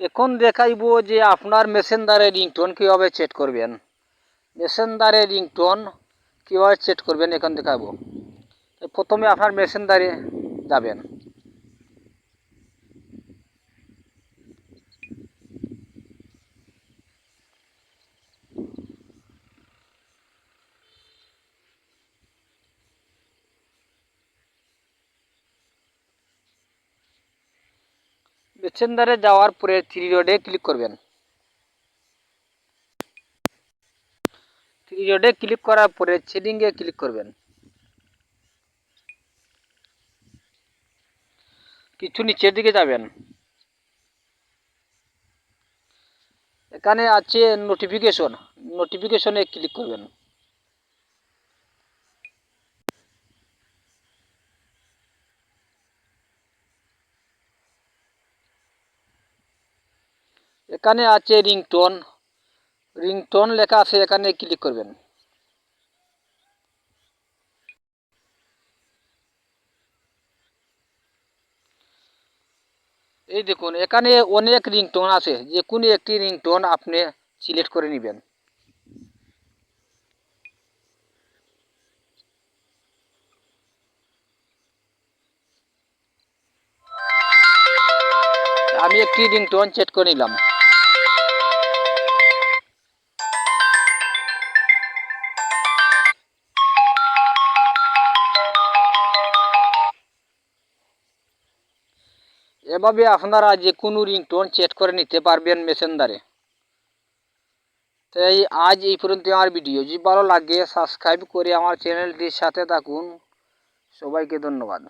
এখন দেখাইব যে আপনার মেসেঞ্জারে রিংটোন কীভাবে চেট করবেন। মেসেঞ্জারে রিংটোন কীভাবে চেট করবেন, এখন দেখাবো। প্রথমে আপনার মেসেঞ্জারে যাবেন। মেসেঞ্জারে যাওয়ার পরে থ্রি রোডে ক্লিক করবেন। থ্রি রোডে ক্লিক করার পরে সেটিংয়ে ক্লিক করবেন। কিছু নিচের দিকে যাবেন। এখানে আছে নোটিফিকেশন নোটিফিকেশনে ক্লিক করবেন। এখানে আছে রিংটোন। রিংটোন লেখা আছে, এখানে ক্লিক করবেন। এই দেখুন, এখানে অনেক রিংটোন আছে, যে কোনো একটি রিংটোন আপনি সিলেক্ট করে নেবেন। আমি একটি রিংটোন সেট করে নিলাম। এভাবে আপনারা যে কোনো রিংটোন চেট করে নিতে পারবেন মেসেঞ্জারে তাই আজ এই পর্যন্ত আমার ভিডিও যদি ভালো লাগে সাবস্ক্রাইব করে আমার চ্যানেলটির সাথে থাকুন। সবাইকে ধন্যবাদ।